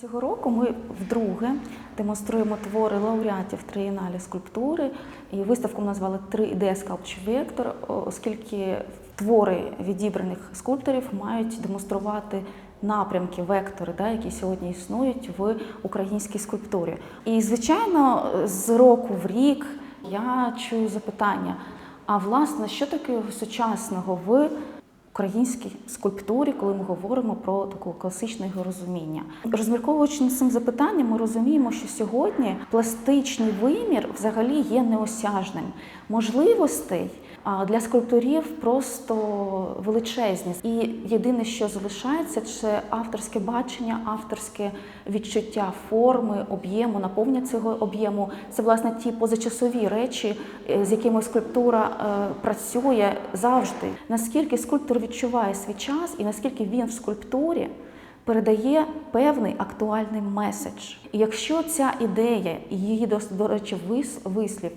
Цього року ми вдруге демонструємо твори лауреатів триєналі скульптури. І виставку назвали 3D Sculpture Vector, оскільки твори відібраних скульпторів мають демонструвати напрямки, вектори, да, які сьогодні існують в українській скульптурі. І, звичайно, з року в рік я чую запитання: а власне, що таке сучасного в українській скульптурі, коли ми говоримо про таку класичне його розуміння. Розмірковуючи над цим запитанням, ми розуміємо, що сьогодні пластичний вимір взагалі є неосяжним. Можливостей для скульпторів просто величезні. І єдине, що залишається, це авторське бачення, авторське відчуття форми, об'єму, наповнення цього об'єму. Це власне ті позачасові речі, е, з якими скульптура е, працює завжди. Наскільки скульптор відчуває свій час, і наскільки він в скульптурі передає певний актуальний меседж. І якщо ця ідея і її до, речі, вис, вислів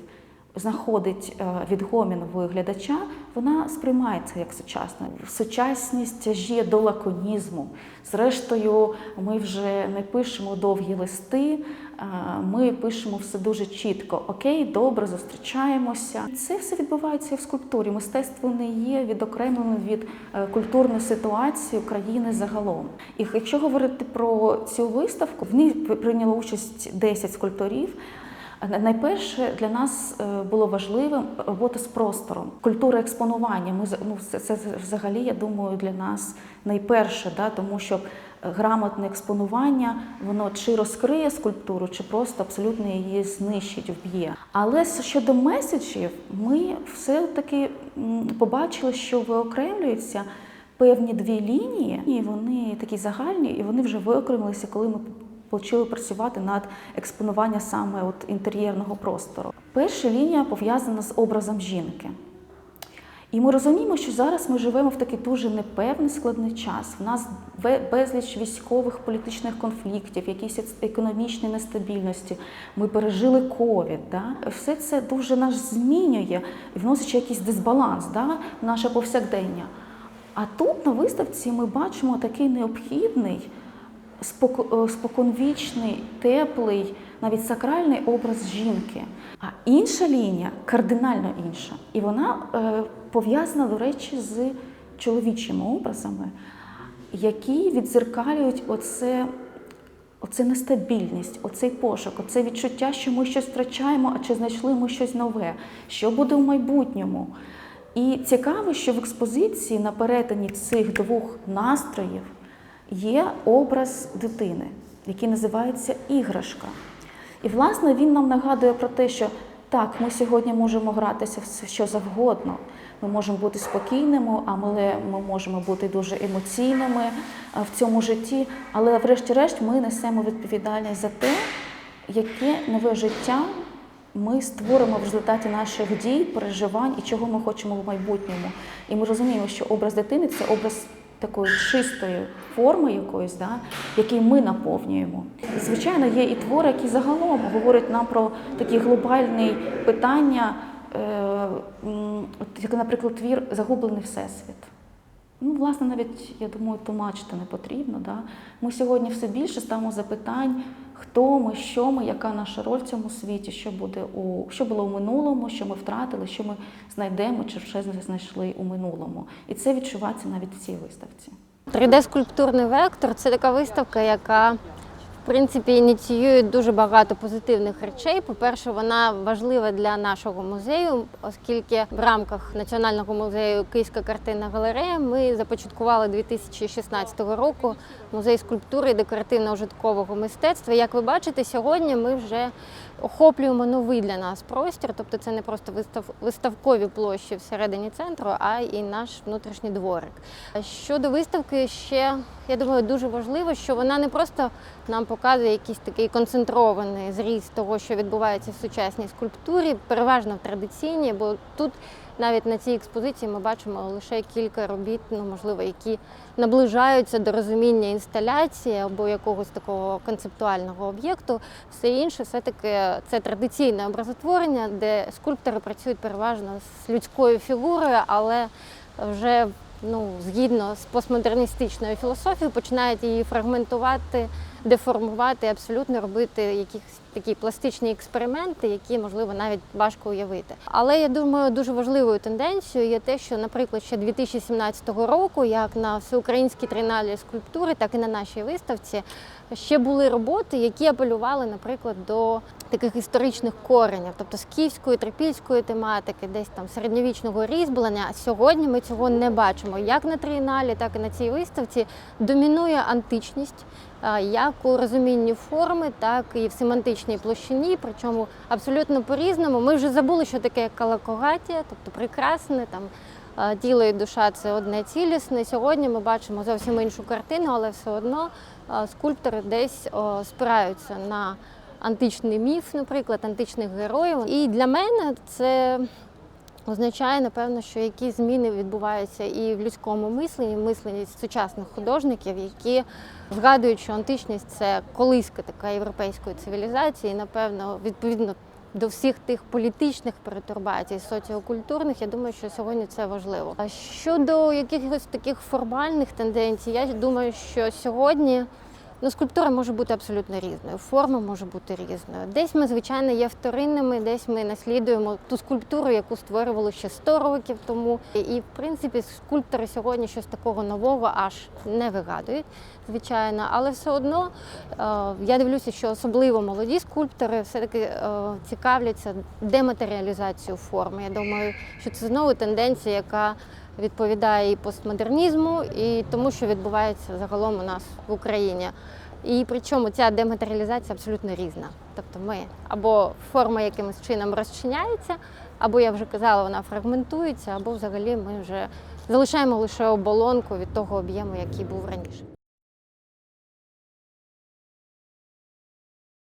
знаходить е, відгомін в глядача, вона сприймається як сучасна. Сучасність тяжіє до лаконізму. Зрештою, ми вже не пишемо довгі листи, е, ми пишемо все дуже чітко. Окей, добре, зустрічаємося. Це все відбувається і в скульптурі. Мистецтво не є відокремленим від е, культурної ситуації України загалом. І якщо говорити про цю виставку, в ній прийняло участь 10 скульпторів. Найперше для нас е, було важливим робота з простором, культура експонування. Ми ну, це, це взагалі, я думаю, для нас найперше, да, тому що грамотне експонування воно чи розкриє скульптуру, чи просто абсолютно її знищить, вб'є. Але щодо меседжів, ми все-таки побачили, що виокремлюються певні дві лінії, і вони такі загальні, і вони вже виокремилися, коли ми почали працювати над експонуванням саме от інтер'єрного простору. Перша лінія пов'язана з образом жінки. І ми розуміємо, що зараз ми живемо в такий дуже непевний складний час. В нас безліч військових політичних конфліктів, якісь економічні нестабільності. Ми пережили ковід. Да? Все це дуже нас змінює, вносячи якийсь дисбаланс да? наше повсякдення. А тут на виставці ми бачимо такий необхідний споконвічний, теплий, навіть сакральний образ жінки. А інша лінія кардинально інша. І вона е, пов'язана, до речі, з чоловічими образами, які відзеркалюють оце. Оце нестабільність, оцей пошук, оце відчуття, що ми щось втрачаємо, а чи знайшли ми щось нове, що буде в майбутньому. І цікаво, що в експозиції на перетині цих двох настроїв є образ дитини, який називається іграшка. І, власне, він нам нагадує про те, що так, ми сьогодні можемо гратися в що завгодно. Ми можемо бути спокійними, але ми можемо бути дуже емоційними в цьому житті. Але, врешті-решт, ми несемо відповідальність за те, яке нове життя ми створимо в результаті наших дій, переживань і чого ми хочемо в майбутньому. І ми розуміємо, що образ дитини це образ такої чистої форми якоїсь, да, який ми наповнюємо. Звичайно, є і твори, які загалом говорять нам про такі глобальні питання, е, як, наприклад, твір Загублений всесвіт. Ну, власне, навіть я думаю, тлумачити не потрібно. Да? Ми сьогодні все більше ставимо запитань, хто ми, що ми, яка наша роль в цьому світі, що буде у що було у минулому, що ми втратили, що ми знайдемо чи вже знайшли у минулому. І це відчувається навіть в цій виставці. 3D-скульптурний вектор це така виставка, яка принципі ініціює дуже багато позитивних речей. По-перше, вона важлива для нашого музею, оскільки в рамках Національного музею Київська картинна галерея ми започаткували 2016 року музей скульптури і декоративно-ужиткового мистецтва. Як ви бачите, сьогодні ми вже охоплюємо новий для нас простір, тобто це не просто вистав, виставкові площі всередині центру, а і наш внутрішній дворик. Щодо виставки, ще я думаю, дуже важливо, що вона не просто нам показує якийсь такий концентрований зріст того, що відбувається в сучасній скульптурі, переважно в традиційній, бо тут навіть на цій експозиції ми бачимо лише кілька робіт, ну можливо, які наближаються до розуміння інсталяції або якогось такого концептуального об'єкту. Все інше, все-таки це традиційне образотворення, де скульптори працюють переважно з людською фігурою, але вже ну, згідно з постмодерністичною філософією починають її фрагментувати деформувати, абсолютно робити якісь такі пластичні експерименти, які можливо навіть важко уявити. Але я думаю, дуже важливою тенденцією є те, що, наприклад, ще 2017 року, як на всеукраїнській триналі скульптури, так і на нашій виставці, ще були роботи, які апелювали, наприклад, до таких історичних коренів, тобто скіфської, трипільської тематики, десь там середньовічного різьблення. А Сьогодні ми цього не бачимо. Як на трієналі, так і на цій виставці домінує античність. Як у розумінні форми, так і в семантичній площині, причому абсолютно по-різному. Ми вже забули, що таке калакогатія, тобто прекрасне там тіло і душа це одне цілісне. Сьогодні ми бачимо зовсім іншу картину, але все одно скульптори десь спираються на античний міф, наприклад, античних героїв. І для мене це означає, напевно, що якісь зміни відбуваються і в людському мисленні, в мисленні сучасних художників, які згадують, що античність це колиска така європейської цивілізації, і, напевно, відповідно. До всіх тих політичних перетурбацій, соціокультурних, я думаю, що сьогодні це важливо. А щодо якихось таких формальних тенденцій, я думаю, що сьогодні Ну, скульптура може бути абсолютно різною, форма може бути різною. Десь ми, звичайно, є вторинними, десь ми наслідуємо ту скульптуру, яку створювали ще 100 років тому. І, в принципі, скульптори сьогодні щось такого нового аж не вигадують, звичайно. Але все одно е, я дивлюся, що особливо молоді скульптори все-таки е, цікавляться дематеріалізацією форми. Я думаю, що це знову тенденція, яка відповідає і постмодернізму, і тому, що відбувається загалом у нас в Україні. І причому ця дематеріалізація абсолютно різна. Тобто ми або форма якимось чином розчиняється, або я вже казала, вона фрагментується, або взагалі ми вже залишаємо лише оболонку від того об'єму, який був раніше.